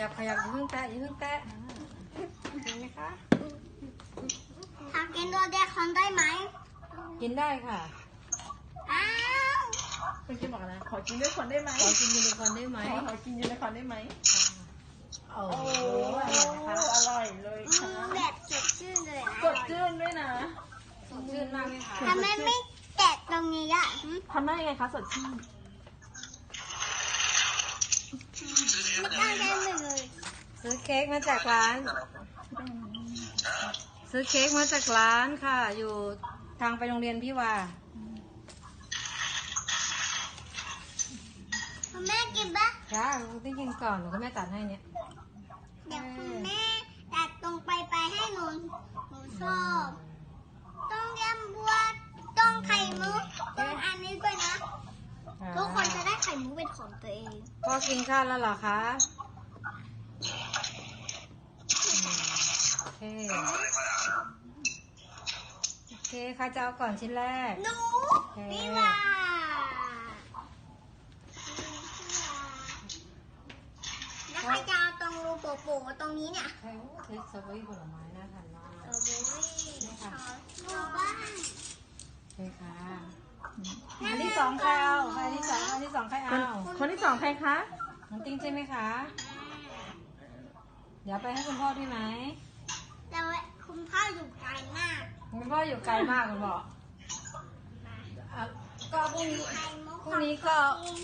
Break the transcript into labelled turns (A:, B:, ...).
A: ยับอย่าเพิ่งแตะอย่าเพิ่งแตะเห็นไหมคะ
B: หากินตัวเดียวคนได้ไหม
A: กินได้ค่ะ
B: อ้าว
C: คุณกินบอกอะไรขอกินด้วยคนได้ไหม
A: ขอกินยูนิคอร์นได้ไหม
C: ขอกินยูนิคอร์นได้ไหม
A: โอ้
C: โอ้
A: โห
C: โห
A: อร่อยนะคะ
C: อร่อยเลย
B: อื
C: ค่ะ
B: มแบบสดชื่นเลยนะ
C: สดชื่นด้วยนะ
A: สดชื่นมากเลยค่ะ
B: ทำไมไม่แกะตรงนี้อะหึ
C: ทำได้ยังไงคะสดชื่น
B: ไม่ได้ได้เลย
A: ซื้อเค้กมาจากร้าน ซื้อเค้กมาจากร้านค่ะ อยู่ทางไปโรงเรียนพี่วา
B: คุณแม่กินปะ
A: จ้าต้องกินก่อนเดี๋ยวคุณแม่ตัดให้เนี่ย
B: เดี๋ยวคุณแม่ตัดตรงไปไปให้หนูหนูชอบต้องยำบัวต้องไข่มุกต้องอันนี้ด้วยนะ ทุกคนจะได้ไข่มุกเป็นของตัวเอง
A: พ่อกินข้าวแล้วเหรอคะอืม โอเคโอเคใครจะเอาก่อนชิ้นแรก
B: หนู
A: โอเค
B: พี่วาแล้วใครจะเอาตรงรูโปะๆตรงนี้เนี่ย
A: ใช่เค้กสตรอเบอรี่ผลไม้น่าทานมาก
B: สตรอเบอรี่ชอบชอบบ้าง
A: โอเคค่ะอันที่สองใครเอาอันที่สองอันที่สองใคร
C: คน
A: เอา
C: คนที่สองใครคะ
A: น้องติ้งใช่ไหมคะ เดี๋ยวไปให้คุณพ่อด้วยไหม
B: แต่ว่าคุณพ่ออยู่ไกลมาก
A: คุณพ่ออยู่ไกลมากคุณบอกอะก็พรุ่งนี้
B: ไข่มุก
A: พรุ่งนี้ก็
B: ของ